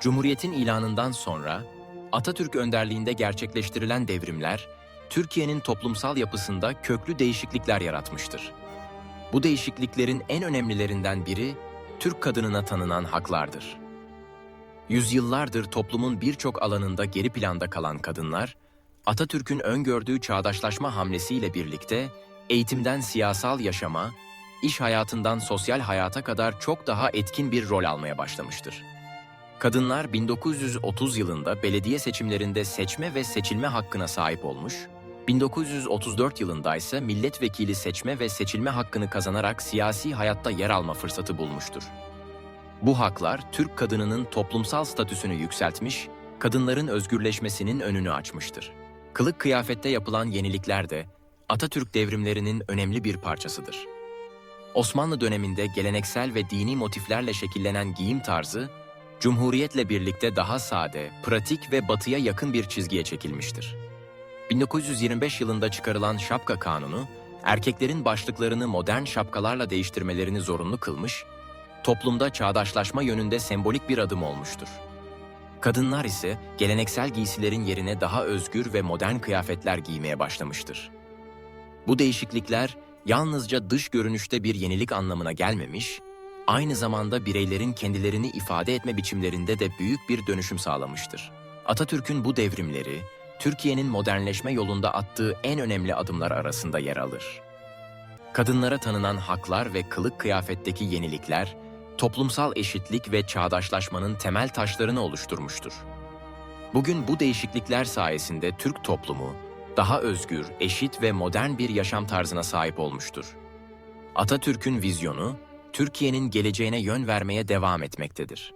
Cumhuriyetin ilanından sonra Atatürk önderliğinde gerçekleştirilen devrimler, Türkiye'nin toplumsal yapısında köklü değişiklikler yaratmıştır. Bu değişikliklerin en önemlilerinden biri, Türk kadınına tanınan haklardır. Yüzyıllardır toplumun birçok alanında geri planda kalan kadınlar, Atatürk'ün öngördüğü çağdaşlaşma hamlesiyle birlikte eğitimden siyasal yaşama, iş hayatından sosyal hayata kadar çok daha etkin bir rol almaya başlamıştır. Kadınlar 1930 yılında belediye seçimlerinde seçme ve seçilme hakkına sahip olmuş, 1934 yılında ise milletvekili seçme ve seçilme hakkını kazanarak siyasi hayatta yer alma fırsatı bulmuştur. Bu haklar Türk kadınının toplumsal statüsünü yükseltmiş, kadınların özgürleşmesinin önünü açmıştır. Kılık kıyafette yapılan yenilikler de Atatürk devrimlerinin önemli bir parçasıdır. Osmanlı döneminde geleneksel ve dini motiflerle şekillenen giyim tarzı, Cumhuriyetle birlikte daha sade, pratik ve batıya yakın bir çizgiye çekilmiştir. 1925 yılında çıkarılan şapka kanunu, erkeklerin başlıklarını modern şapkalarla değiştirmelerini zorunlu kılmış, toplumda çağdaşlaşma yönünde sembolik bir adım olmuştur. Kadınlar ise geleneksel giysilerin yerine daha özgür ve modern kıyafetler giymeye başlamıştır. Bu değişiklikler yalnızca dış görünüşte bir yenilik anlamına gelmemiş, aynı zamanda bireylerin kendilerini ifade etme biçimlerinde de büyük bir dönüşüm sağlamıştır. Atatürk'ün bu devrimleri, Türkiye'nin modernleşme yolunda attığı en önemli adımlar arasında yer alır. Kadınlara tanınan haklar ve kılık kıyafetteki yenilikler, toplumsal eşitlik ve çağdaşlaşmanın temel taşlarını oluşturmuştur. Bugün bu değişiklikler sayesinde Türk toplumu daha özgür, eşit ve modern bir yaşam tarzına sahip olmuştur. Atatürk'ün vizyonu, Türkiye'nin geleceğine yön vermeye devam etmektedir.